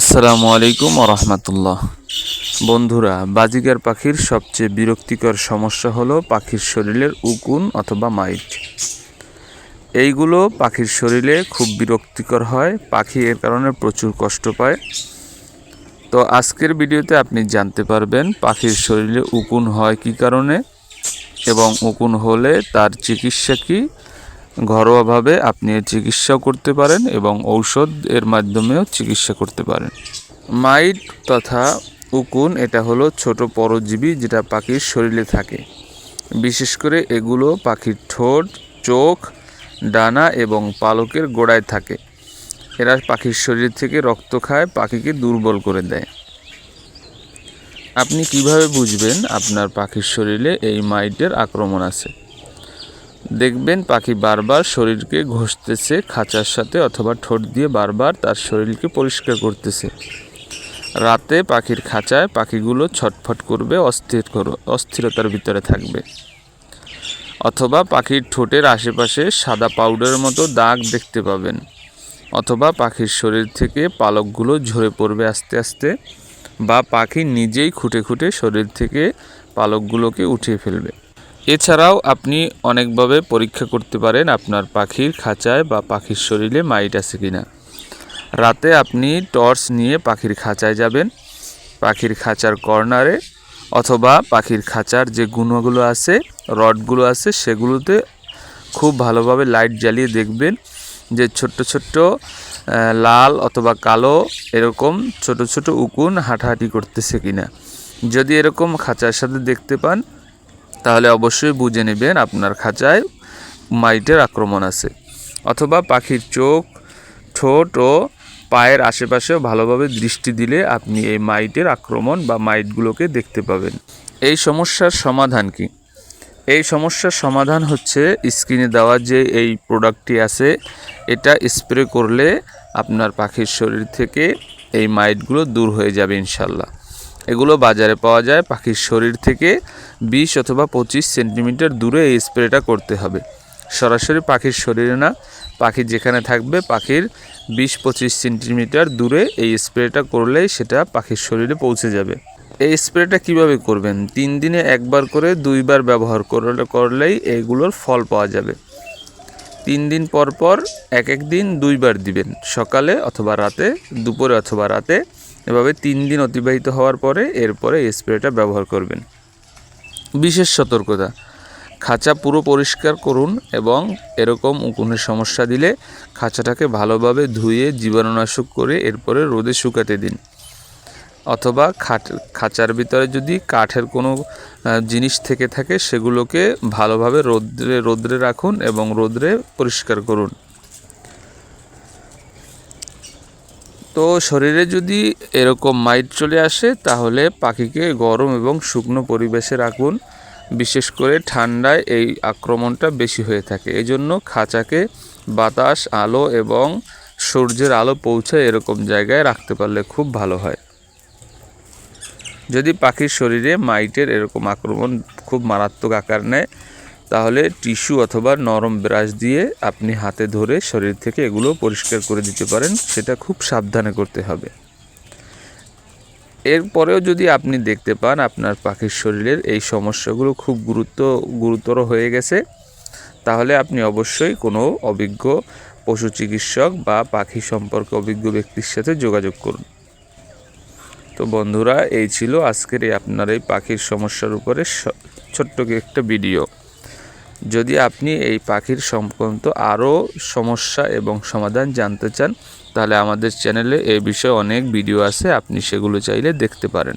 আসসালামু আলাইকুম রহমতুল্লাহ। বন্ধুরা, বাজিগার পাখির সবচেয়ে বিরক্তিকর সমস্যা হলো পাখির শরীরের উকুন অথবা মাইট। এইগুলো পাখির শরীরে খুব বিরক্তিকর হয়, পাখি এর কারণে প্রচুর কষ্ট পায়। তো আজকের ভিডিওতে আপনি জানতে পারবেন পাখির শরীরে উকুন হয় কী কারণে এবং উকুন হলে তার চিকিৎসা কী ঘরোয়াভাবে আপনি চিকিৎসাও করতে পারেন এবং ঔষধ এর মাধ্যমেও চিকিৎসা করতে পারেন। মাইট তথা উকুন, এটা হলো ছোট পরজীবী যেটা পাখির শরীরে থাকে। বিশেষ করে এগুলো পাখির ঠোঁট, চোখ, ডানা এবং পালকের গোড়ায় থাকে। এরা পাখির শরীর থেকে রক্ত খায়, পাখিকে দুর্বল করে দেয়। আপনি কীভাবে বুঝবেন আপনার পাখির শরীরে এই মাইটের আক্রমণ আছে? দেখবেন পাখি বারবার শরীরকে ঘষতেছে, খাঁচার সাথে অথবা ঠোঁট দিয়ে বারবার তার শরীরকে পরিষ্কার করতেছে। রাতে পাখির খাঁচায় পাখিগুলো ছটফট করবে, অস্থির অস্থিরতার ভিতরে থাকবে। অথবা পাখির ঠোঁটের আশেপাশে সাদা পাউডারের মতো দাগ দেখতে পাবেন। অথবা পাখির শরীর থেকে পালকগুলো ঝরে পড়বে আস্তে আস্তে বা পাখি নিজেই খুঁটে খুঁটে শরীর থেকে পালকগুলোকে উঠিয়ে ফেলবে। এছাড়াও আপনি অনেকভাবে পরীক্ষা করতে পারেন আপনার পাখির খাঁচায় বা পাখির শরীরে মাইট আছে কি না রাতে আপনি টর্চ নিয়ে পাখির খাঁচায় যাবেন, পাখির খাঁচার কর্নারে অথবা পাখির খাঁচার যে গুণগুলো আছে, রডগুলো আছে, সেগুলোতে খুব ভালোভাবে লাইট জ্বালিয়ে দেখবেন যে ছোট্ট ছোট্ট লাল অথবা কালো এরকম ছোট ছোট উকুন হাঁটাহাঁটি করতেছে কিনা। যদি এরকম খাঁচার সাথে দেখতে পান তাহলে অবশ্যই বুঝে নেবেন আপনার খাঁচায় মাইটের আক্রমণ আছে। অথবা পাখির চোখ, ঠোঁট ও পায়ের আশেপাশেও ভালোভাবে দৃষ্টি দিলে আপনি এই মাইটের আক্রমণ বা মাইটগুলোকে দেখতে পাবেন। এই সমস্যার সমাধান কি? এই সমস্যার সমাধান হচ্ছে স্ক্রিনে দেওয়া যে এই প্রোডাক্টটি আছে, এটা স্প্রে করলে আপনার পাখির শরীর থেকে এই মাইটগুলো দূর হয়ে যাবে ইনশাল্লাহ এগুলো বাজারে পাওয়া যায় পাখির শরীর থেকে বিশ অথবা পঁচিশ সেন্টিমিটার দূরে এই স্প্রেটা করতে হবে। সরাসরি পাখির শরীরে না, পাখি যেখানে থাকবে পাখির বিশ পঁচিশ সেন্টিমিটার দূরে এই স্প্রেটা করলেই সেটা পাখির শরীরে পৌঁছে যাবে। এই স্প্রেটা কীভাবে করবেন? তিন দিনে একবার করে দুইবার ব্যবহার করলে, করলেই এইগুলোর ফল পাওয়া যাবে। তিন দিন পর পর এক এক দিন দুইবার দিবেন, সকালে অথবা রাতে, দুপুরে অথবা রাতে। এভাবে তিন দিন অতিবাহিত হওয়ার পরে এরপরে স্প্রেটা ব্যবহার করবেন। বিশেষ সতর্কতা, খাঁচা পুরো পরিষ্কার করুন এবং এরকম উকুনের সমস্যা দিলে খাঁচাটাকে ভালোভাবে ধুয়ে জীবাণুনাশক করে এরপরে রোদে শুকাতে দিন। অথবা খাট, খাঁচার ভিতরে যদি কাঠের কোনো জিনিস থেকে থাকে সেগুলোকে ভালোভাবে রোদ্রে রোদ্রে রাখুন এবং রোদ্রে পরিষ্কার করুন। তো শরীরে যদি এরকম মাইট চলে আসে, তাহলে পাখিকে গরম এবং শুকনো পরিবেশে রাখুন। বিশেষ করে ঠান্ডায় এই আক্রমণটা বেশি হয়ে থাকে। এজন্য খাঁচাকে বাতাস, আলো এবং সূর্যের আলো পৌঁছায় এরকম জায়গায় রাখতে পারলে খুব ভালো হয়। যদি পাখির শরীরে মাইটের এরকম আক্রমণ খুব মারাত্মক আকার নেয় তাহলে টিস্যু অথবা নরম ব্রাশ দিয়ে আপনি হাতে ধরে শরীর থেকে এগুলো পরিষ্কার করে দিতে পারেন, সেটা খুব সাবধানে করতে হবে। এরপরেও যদি আপনি দেখতে পান আপনার পাখির শরীরের এই সমস্যাগুলো খুব গুরুত্ব, গুরুতর হয়ে গেছে, তাহলে আপনি অবশ্যই কোনো অভিজ্ঞ পশু চিকিৎসক বা পাখি সম্পর্কে অভিজ্ঞ ব্যক্তির সাথে যোগাযোগ করুন। তো বন্ধুরা, এই ছিল আজকের এই আপনার এই পাখির সমস্যার উপরে ছোট্ট একটা ভিডিও। যদি আপনি এই পাখির সংক্রান্ত আরও সমস্যা এবং সমাধান জানতে চান, তাহলে আমাদের চ্যানেলে এ বিষয়ে অনেক ভিডিও আছে, আপনি সেগুলো চাইলে দেখতে পারেন।